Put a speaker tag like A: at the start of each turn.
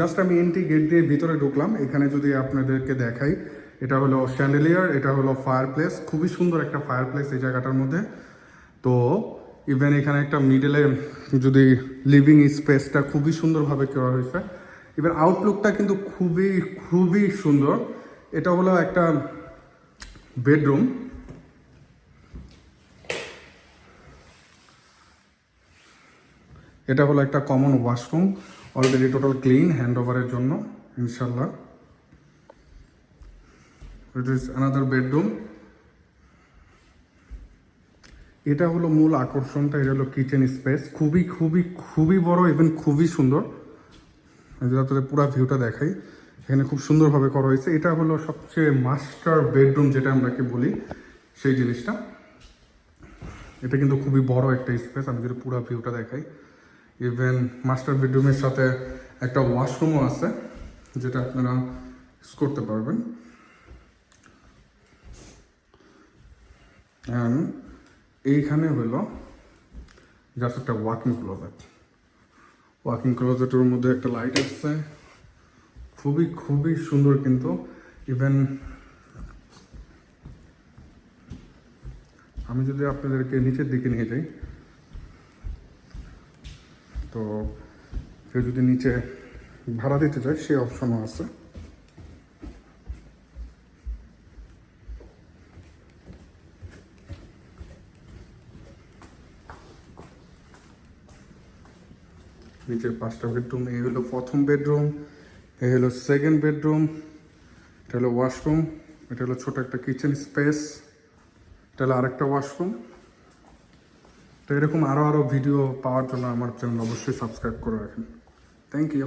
A: Just আমি entry gate দিয়ে ভিতরে ঢুকলাম। এখানে যদি আপনাদেরকে দেখাই, এটা হলো স্যান্ডেলিয়ার এটা হলো ফায়ার প্লেস খুবই সুন্দর একটা ফায়ার প্লেস এই জায়গাটার মধ্যে। তো ইভেন এখানে একটা মিডলে যদি লিভিং স্পেসটা খুবই সুন্দরভাবে করা হয়েছে। ইভেন আউটলুকটা কিন্তু খুবই খুবই সুন্দর। এটা হলো একটা বেডরুম এটা হলো একটা common washroom already total clean hand ওভারের জন্য ইনশাল্লাহ ইট ইজ অ্যানাদার বেডরুম এটা হলো মূল আকর্ষণটা, এটা হলো কিচেন স্পেস খুবই খুবই খুবই বড় ইভেন খুবই সুন্দর। যদি আপনাদের পুরো ভিউটা দেখাই, এখানে খুব সুন্দরভাবে করা হয়েছে। এটা হলো সবচেয়ে মাস্টার বেডরুম যেটা আমরা কি বলি, সেই জিনিসটা। এটা কিন্তু খুবই বড় একটা স্পেস আমি যদি পুরো ভিউটা দেখাই। ইভেন মাস্টার বেডরুমের সাথে একটা ওয়াশরুমও আছে, যেটা আপনারা ইউজ করতে পারবেন। এইখানে হলো জাস্ট একটা ওয়াকিং ক্লোজেট ওয়াকিং ক্লোজেটের মধ্যে একটা লাইট আসছে। খুবই খুবই সুন্দর কিন্তু। ইভেন আমি যদি আপনাদেরকে নিচের দিকে নিয়ে যাই তো কেউ যদি নিচে ভাড়া দিতে চায় সেই অপশনও আছে। নিচের পাঁচটা বেডরুম এই হলো প্রথম বেডরুম এ হলো সেকেন্ড বেডরুম এটা হলো ওয়াশরুম এটা হলো ছোট একটা কিচেন স্পেস এটা হলো আরেকটা ওয়াশরুম তো এরকম আরও আরও ভিডিও পাওয়ার জন্য আমার চ্যানেল অবশ্যই সাবস্ক্রাইব করে রাখেন। Thank you